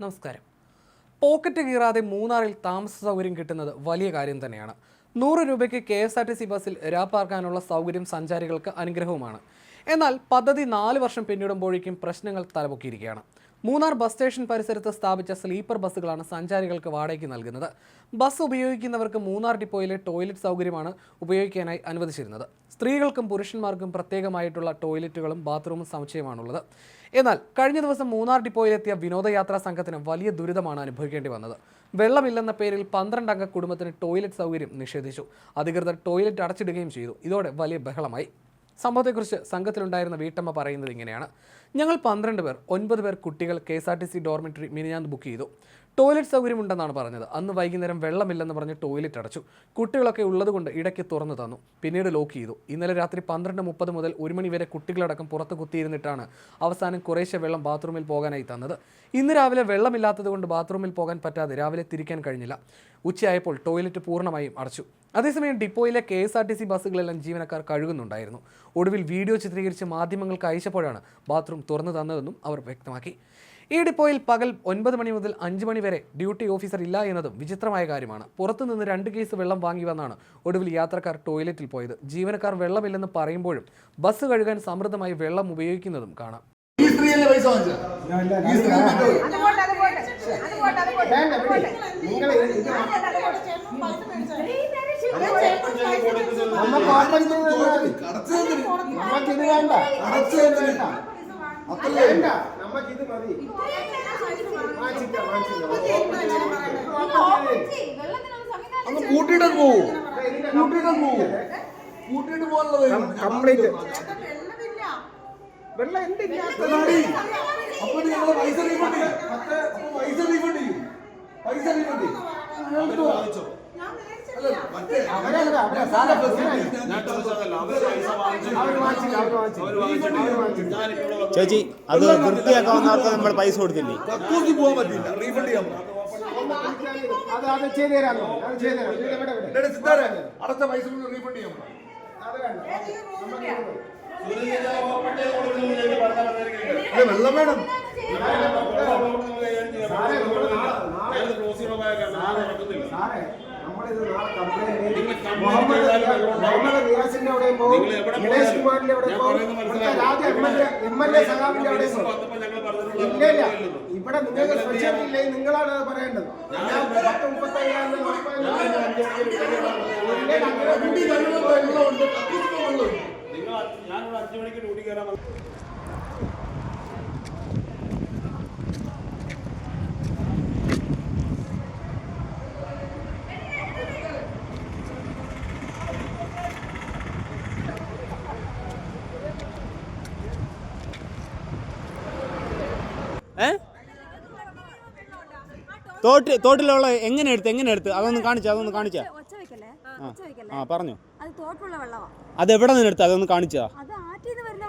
നമസ്കാരം. പോക്കറ്റ് കീറാതെ മൂന്നാറിൽ താമസ സൗകര്യം കിട്ടുന്നത് വലിയ കാര്യം തന്നെയാണ്. നൂറ് രൂപയ്ക്ക് K S R T C ബസ്സിൽ രാപ്പാർക്കാനുള്ള സൗകര്യം സഞ്ചാരികൾക്ക് അനുഗ്രഹവുമാണ്. എന്നാൽ പദ്ധതി നാല് വർഷം പിന്നിടുമ്പോഴേക്കും പ്രശ്നങ്ങൾ തലപൊക്കിയിരിക്കുകയാണ്. മൂന്നാർ ബസ് സ്റ്റേഷൻ പരിസരത്ത് സ്ഥാപിച്ച സ്ലീപ്പർ ബസ്സുകളാണ് സഞ്ചാരികൾക്ക് വാടകയ്ക്ക് നൽകുന്നത്. ബസ് ഉപയോഗിക്കുന്നവർക്ക് മൂന്നാർ ഡിപ്പോയിലെ ടോയ്ലറ്റ് സൗകര്യമാണ് ഉപയോഗിക്കാനായി അനുവദിച്ചിരുന്നത്. സ്ത്രീകൾക്കും പുരുഷന്മാർക്കും പ്രത്യേകമായിട്ടുള്ള ടോയ്ലറ്റുകളും ബാത്റൂമും സമുച്ചയമാണുള്ളത്. എന്നാൽ കഴിഞ്ഞ ദിവസം മൂന്നാർ ഡിപ്പോയിലെത്തിയ വിനോദയാത്രാ സംഘത്തിന് വലിയ ദുരിതമാണ് അനുഭവിക്കേണ്ടി വന്നത്. വെള്ളമില്ലെന്ന പേരിൽ പന്ത്രണ്ട് അംഗ കുടുംബത്തിന് ടോയ്ലറ്റ് സൗകര്യം നിഷേധിച്ചു. അധികൃതർ ടോയ്ലറ്റ് അടച്ചിടുകയും ചെയ്തു. ഇതോടെ വലിയ ബഹളമായി. സംഭവത്തെക്കുറിച്ച് സംഘത്തിലുണ്ടായിരുന്ന വീട്ടമ്മ പറയുന്നത് ഇങ്ങനെയാണ്. ഞങ്ങൾ പന്ത്രണ്ട് പേർ ഒൻപത് പേർ കുട്ടികൾ K S R T C dormitory മിനിഞ്ഞാന്ന് ബുക്ക് ചെയ്തു. ടോയ്ലറ്റ് സൗകര്യമുണ്ടെന്നാണ് പറഞ്ഞത്. അന്ന് വൈകുന്നേരം വെള്ളമില്ലെന്ന് പറഞ്ഞ് ടോയ്ലറ്റ് അടച്ചു. കുട്ടികളൊക്കെ ഉള്ളതുകൊണ്ട് ഇടയ്ക്ക് തുറന്നു തന്നു. പിന്നീട് ലോക്ക് ചെയ്തു. ഇന്നലെ രാത്രി പന്ത്രണ്ട് മുപ്പത് മുതൽ ഒരു മണി വരെ കുട്ടികളടക്കം പുറത്ത് കുത്തിയിരുന്നിട്ടാണ് അവസാനം കുറേശ്ശെ വെള്ളം ബാത്റൂമിൽ പോകാനായി തന്നത്. ഇന്ന് രാവിലെ വെള്ളമില്ലാത്തതുകൊണ്ട് ബാത്റൂമിൽ പോകാൻ പറ്റാതെ രാവിലെ തിരിക്കാൻ കഴിഞ്ഞില്ല. ഉച്ചയായപ്പോൾ ടോയ്ലറ്റ് പൂർണമായും അടച്ചു. അതേസമയം ഡിപ്പോയിലെ K S R T C ബസ്സുകളെല്ലാം ജീവനക്കാർ കഴുകുന്നുണ്ടായിരുന്നു. ഒടുവിൽ വീഡിയോ ചിത്രീകരിച്ച് മാധ്യമങ്ങൾക്ക് അയച്ചപ്പോഴാണ് ബാത്റൂം തുറന്നു തന്നതെന്നും അവർ വ്യക്തമാക്കി. ഈ ഡിപ്പോയിൽ പകൽ ഒൻപത് മണി മുതൽ അഞ്ച് മണി വരെ ഡ്യൂട്ടി ഓഫീസർ ഇല്ല എന്നതും വിചിത്രമായ കാര്യമാണ്. പുറത്തുനിന്ന് രണ്ട് കേസ് വെള്ളം വാങ്ങി വന്നാണ് ഒടുവിൽ യാത്രക്കാർ ടോയ്ലറ്റിൽ പോയത്. ജീവനക്കാർ വെള്ളമില്ലെന്ന് പറയുമ്പോഴും ബസ് കഴുകാൻ സമൃദ്ധമായി വെള്ളം ഉപയോഗിക്കുന്നതും കാണാം. ഈ സ്ത്രീയല്ലേ പൈസ വാങ്ങിച്ചത് കൂട്ടിയിട്ട് പോവൂ. കൂട്ടിയിട്ട് പോവൂ. കൂട്ടിയിട്ട് പോകാനുള്ളത് കംപ്ലീറ്റ് വെള്ളമില്ല. വെള്ളം എന്തില്ല? അപ്പൊ നിങ്ങൾ പൈസ റീഫണ്ട് ചെയ്യും. പൈസ റീഫണ്ട് ചെയ്യും. പൈസ റീഫണ്ട് ചെയ്യും. ചേച്ചി അത് വൃത്തിയാക്കാവുന്നവർക്ക് നമ്മൾ പൈസ കൊടുത്തില്ലേ? പോകാൻ പറ്റില്ല. റീഫണ്ട് ചെയ്യാൻ അടച്ച പൈസ റീഫണ്ട് ചെയ്യാൻ വെള്ളം വേണം. സാറേ നമ്മളിത് നാളെ കംപ്ലൈന്റ് മുഹമ്മദ് മുഹമ്മദ് റിയാസിന്റെ അവിടെയും പോകും. ഗണേഷ് കുമാറിന്റെ അവിടെ പോകും? രാജ്യ M L A M L A സഹാബിന്റെ അവിടെയും ഇല്ല ഇല്ല. ഇവിടെ നിങ്ങൾക്ക് സ്പെഷ്യൽ ഇല്ലേ നിങ്ങളാണ് അത് പറയേണ്ടത്. ഞാൻ പത്ത് മുപ്പത്തയ്യായിരം രൂപ ഉറപ്പായും. ഞാൻ ഒരു അഞ്ച് മണിക്ക് ഡ്യൂട്ടി വന്നപ്പോൾ ഇല്ലേ, അങ്ങനെ വണ്ടി കഴിയുമ്പോൾ വെള്ളമുണ്ട് കക്കൂസി പോകാൻ വെള്ളമുണ്ട് നിങ്ങൾ അഞ്ച്- ഞാനൊരു അഞ്ചു മണിക്ക് ഡ്യൂട്ടി കയറാൻ വന്നു. ഏ തോട്ടിൽ തോട്ടിലുള്ള എങ്ങനെ എടുത്ത് എങ്ങനെ എടുത്ത്? അതൊന്ന് കാണിച്ച അതൊന്ന് കാണിച്ച. ആ പറഞ്ഞു. അത് എവിടെ നിന്ന് എടുത്ത്? അതൊന്ന് കാണിച്ചാ.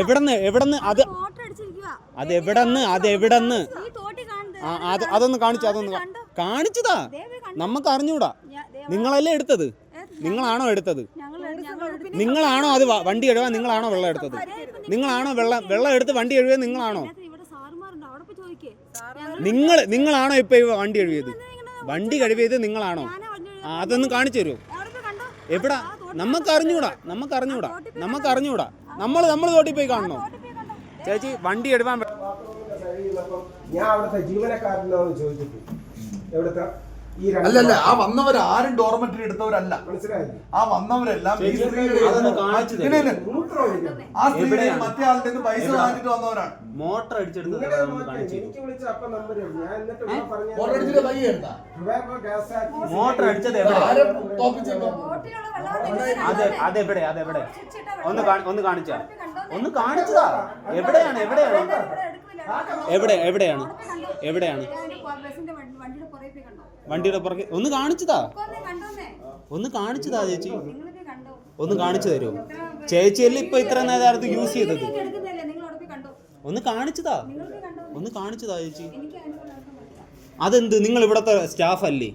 എവിടെന്ന് എവിടെന്ന് അത് അത് എവിടെന്ന് അത് എവിടെന്ന്? തോട്ടി ആ അത് അതൊന്ന് കാണിച്ച അതൊന്ന് കാണിച്ചതാ. നമുക്ക് അറിഞ്ഞൂടാ. നിങ്ങളല്ലേ എടുത്തത്? നിങ്ങളാണോ എടുത്തത്? നിങ്ങളാണോ അത് വണ്ടി കഴുകാൻ നിങ്ങളാണോ വെള്ളം എടുത്തത്? നിങ്ങളാണോ വെള്ളം വെള്ളം എടുത്ത് വണ്ടി കഴുകിയത് നിങ്ങളാണോ ഇതിനകത്ത് ഇവിടെ സാറുമാരുണ്ട് അവിടെ പോയി ചോദിക്കേ നിങ്ങൾ നിങ്ങളാണോ ഇപ്പൊ ഈ വണ്ടി കഴുകിയത്? വണ്ടി കഴുകിയത് നിങ്ങളാണോ? ആ അതൊന്ന് കാണിച്ചു തരുമോ? എവിടാ? നമുക്ക് അറിഞ്ഞൂടാ നമുക്ക് അറിഞ്ഞൂടാ നമുക്ക് അറിഞ്ഞൂടാ നമ്മൾ നമ്മൾ തോട്ടി പോയി കാണണോ? ചേച്ചി വണ്ടി എടുവാൻ പ- ഞാൻ അവിടുത്തെ ജീവനക്കാരനോട് ചോദിച്ചിട്ട് എവിടുത്തെ? അല്ലല്ല ആ വന്നവർ ആരും ഡോർമെറ്ററി എടുത്തവരല്ല. ആ വന്നവരെല്ലാം ഈ സ്ത്രീയുടെ ആ സ്ത്രീ എവിടെയാണ്? മറ്റേ ആളുടെ നിന്ന് പൈസ വാങ്ങിട്ട് വന്നവരാണ്. മോട്ടർ മോട്ടർ അടിച്ചത് അത് അതെവിടെ അതെവിടെ ഒന്ന് കാണി- ഒന്ന് കാണിച്ചാ. ഒന്ന് കാണിച്ചതാ. എവിടെയാണ് എവിടെയാണ്? എവിടെ എവിടെയാണ്? എവിടെയാണ്? വണ്ടിയുടെ പുറകെ പോയി കണ്ടോ? വണ്ടിയുടെ പുറകെ. ഒന്ന് കാണിച്ചതാ. ഒന്ന് കാണിച്ചതാ ചേച്ചി. ഒന്ന് കാണിച്ചു തരുമോ? ചേച്ചിയല്ലേ ഇപ്പൊ ഇത്ര നേരത്ത് യൂസ് ചെയ്തത്? എടുക്കുന്നില്ലേ? നിങ്ങൾ അവിടെ കണ്ടോ? ഒന്ന് കാണിച്ചതാ. ഒന്ന് കാണിച്ചതാ ചേച്ചി. അതെന്ത്? നിങ്ങൾ ഇവിടത്തെ സ്റ്റാഫ് അല്ലേ?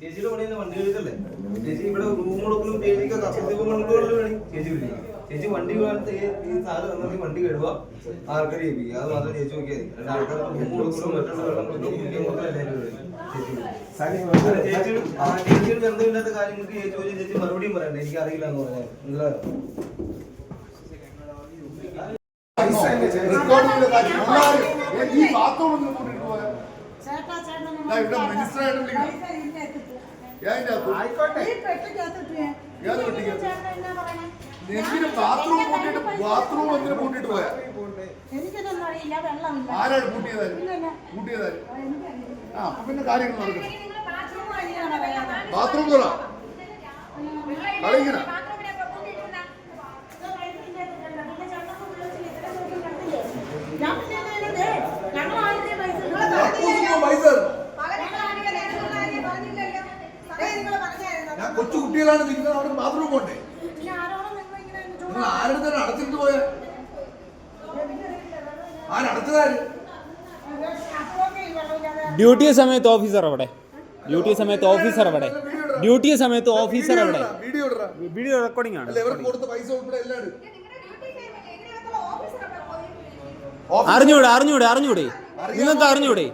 ചേച്ചിയുടെ പണിയെന്ന് വണ്ടി എടുക്കല്ലേ ചേച്ചി ഇവിടെ റൂം കൊടുക്കുന്നു ചേച്ചിക്ക് കസർത്തി കൊണ്ടുപോകണല്ലോ ചേച്ചി വിളിക്കും ചേച്ചി വണ്ടി കാലത്ത് ഈ സാറ് തന്നത് വണ്ടി കഴുകുക. ആൾക്കാർ ചെയ്യിപ്പിക്കുക അത് മാത്രം ചേച്ചി നോക്കിയാൽ മതി. ആൾക്കാർ മറ്റുള്ള വെള്ളം ചേച്ചി. ചേച്ചിയുടെ ബന്ധമില്ലാത്ത കാര്യങ്ങൾക്ക് ചേച്ചി ചോദിച്ചാൽ ചേച്ചി മറുപടിയും പറയണ്ട. എനിക്ക് അറിയില്ല എന്ന് പറഞ്ഞാൽ തന്നെ ആയിക്കോട്ടെ എന്തിനു ബാത്റൂം കൂട്ടിട്ട് ബാത്റൂം എന്തിനു കൂട്ടിട്ട് പോയാ? എനിക്കിതൊന്നും അറിയില്ല. വെള്ളമില്ല ആരാണ്. കൂട്ടിയതാര് എനിക്കറിയില്ല. ആ പിന്നെ കാര്യങ്ങൾ നടക്കും ബാത്റൂം തുറ കളിക്കണ? ഞാൻ കൊച്ചു കുട്ടികളാണ് ഞങ്ങൾ ആദ്യത്തെ പൈസ നിങ്ങളെ കക്കൂസിന് പൈസ തരണം. ഞാൻ കൊച്ചു കുട്ടികളാണ് നിൽക്കുന്നത് അവിടെ ബാത്റൂം പോണ്ടേ പിന്നെ ആരോടും നിങ്ങൾ ഇങ്ങനെ നിങ്ങൾ ആരുടെ തന്നെ അടച്ചിട്ട് പോയ ആരടച്ചതാര് അപ്പോഴൊക്കെ ഈ വെള്ളമില്ലാതെ ഡ്യൂട്ടി സമയത്ത് ഓഫീസർ അവിടെ. ഡ്യൂട്ടി സമയത്ത് ഓഫീസർ അവിടെ. ഡ്യൂട്ടി സമയത്ത് ഓഫീസർ അവിടെ. വീഡിയോ റെക്കോർഡിംഗ് ആണ്. അറിഞ്ഞൂടെ അറിഞ്ഞൂടെ അറിഞ്ഞൂടെ? നിങ്ങൾക്ക് അറിഞ്ഞൂടെ?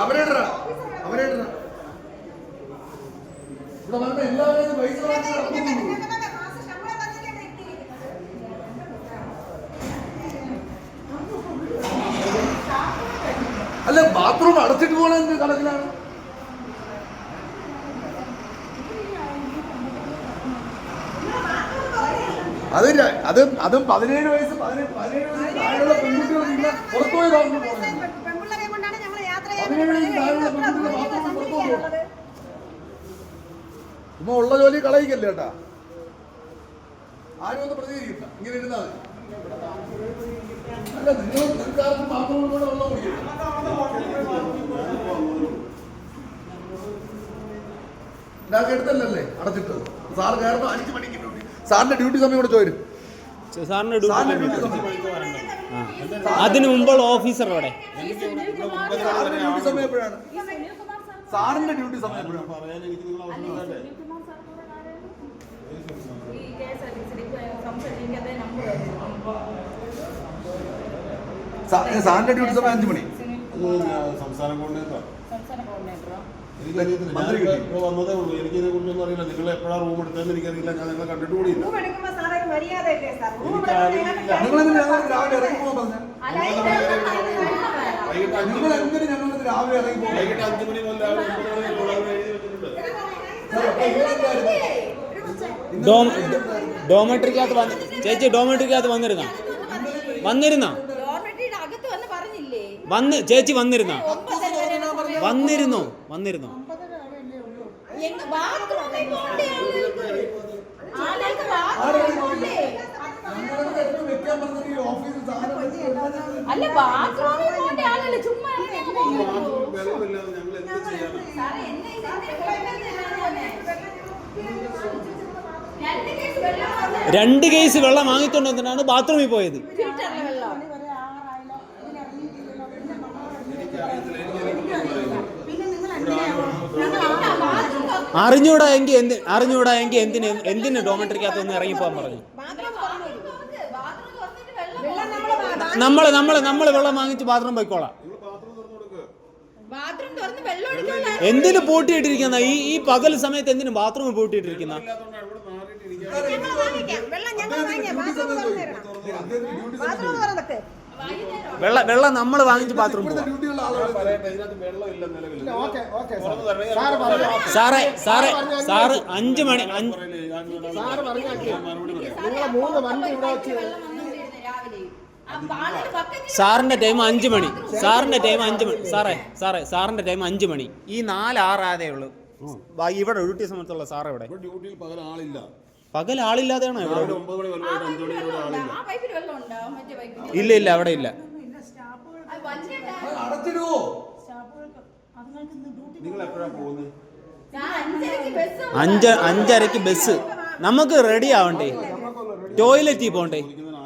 അവരെ എല്ലാവരും പൈസ വാങ്ങിച്ച് നടക്കുന്നുള്ളൂ. അല്ല ബാത്റൂം അടച്ചിട്ട് പോണ എന്ത് കണക്കിലാണ് അത് അത് അതും പതിനേഴ് വയസ്സ് പതിനേഴ് വയസ്സ് പുറത്തുപോയി ഉമ്മ ഉള്ള ജോലി കളയിക്കല്ലേ കേട്ടാ ആരും ഒന്ന് പ്രതികരിക്കണ്ട. ഇങ്ങനെ ഇരുന്നാൽ അല്ല നിങ്ങൾ നിങ്ങൾക്കാർക്കും മാത്രം കൂടെ ഇതാക്കി എടുത്തല്ലേ അടച്ചിട്ട് സാർ അഞ്ച് മണിക്ക് ഡ്യൂട്ടി. സാറിന്റെ ഡ്യൂട്ടി സമയം കൂടെ ചോരും. സാറിന്റെ ഡ്യൂട്ടി അതിന് മുമ്പുള്ള ഓഫീസർ അവിടെ സാറിന്റെ ഡ്യൂട്ടി സമയം എപ്പോഴാണ്? സാറിന്റെ ഡ്യൂട്ടി സമയം എപ്പോഴാണ്? സാ- സാറിന്റെ ഡ്യൂട്ടി സമയം അഞ്ച് മണി. സംസ്ഥാന കോർഡിനേറ്റർ മന്ത്രി മന്ത്രി കിട്ടി. വന്നതേ ഉള്ളൂ. കുറിച്ചൊന്നും അറിയില്ല. നിങ്ങൾ എപ്പോഴാണ് റൂം എടുത്തതെന്ന് എനിക്കറിയില്ല. ഞാൻ നിങ്ങളെ കണ്ടിട്ട് കൂടി വൈകിട്ട് അഞ്ച് മണി ഡോമെട്രിക്കകത്ത് വന്ന് ചേച്ചി ഡോമെട്രിക്കകത്ത് വന്നിരുന്ന? വന്നിരുന്ന? വന്ന് പറഞ്ഞില്ലേ? വന്ന് ചേച്ചി വന്നിരുന്ന. വന്നിരുന്നോ വന്നിരുന്നു. അല്ല ബാത്റൂമിൽ പോകണ്ടേ ആളല്ല ചുമ്മാ രണ്ട് കേസ് വെള്ളം വാങ്ങിക്കൊണ്ടെന്നാണ് ബാത്റൂമിൽ പോയത് ഫിൽറ്ററിലെ വെള്ളം പിന്നെ നിങ്ങൾ എന്തിനാണ് ഞങ്ങൾ ബാത്റൂം തുറ- അറിഞ്ഞൂടാ എങ്കിൽ എന്ത് അറിഞ്ഞൂടാ എങ്കിൽ എന്തിന് എന്തിന് ഡോമെട്രിക്കകത്ത് ഒന്ന് ഇറങ്ങിപ്പോകാൻ പറഞ്ഞു? നമ്മൾ നമ്മൾ നമ്മൾ വെള്ളം വെള്ളം കൊണ്ടുവരണം. നമ്മൾ നമ്മൾ നമ്മൾ വെള്ളം വാങ്ങിച്ച് ബാത്റൂം പോയിക്കോളാം. ബാത്റൂം തുറന്ന് വെള്ളം ഒഴിക്കാനുള്ള എന്തിനു പൂട്ടിയിട്ടിരിക്കുന്ന? ഈ ഈ പകൽ സമയത്ത് എന്തിനു ബാത്റൂം പൂട്ടിയിട്ടിരിക്കുന്ന? ഞങ്ങൾ വാങ്ങിക്കാം. വെള്ളം വെള്ളം വെള്ളം നമ്മൾ വാങ്ങിച്ച് ബാത്റൂമിൽ. സാറ്. സാറേ സാറേ അഞ്ച് മണി സാറിന്റെ ടൈം അഞ്ച് മണി. സാറിന്റെ ടൈം അഞ്ച് മണി. സാറേ സാറേ സാറിന്റെ ടൈം അഞ്ച് മണി. ഈ നാല് ആറാതേ ഉള്ളൂ. ഇവിടെ ഡ്യൂട്ടി സമയത്തുള്ള സാറേ ഇവിടെ ഡ്യൂട്ടിയിൽ പകരം ആളില്ല. പകൽ ആളില്ലാതെയാണോ ഇവിടെ? ഇല്ല ഇല്ല അവിടെ ഇല്ല. അത് വലിയ അടച്ചിടുവോ? നിങ്ങൾ എപ്പോഴാണ് പോകുന്നത്? ഞാൻ അഞ്ചരക്ക് ബസ് അഞ്ച് അഞ്ചരക്ക് ബസ് നമുക്ക് റെഡി ആവണ്ടേ? ടോയ്ലറ്റിൽ പോണ്ടേ? ഇരിക്കുന്നതിന്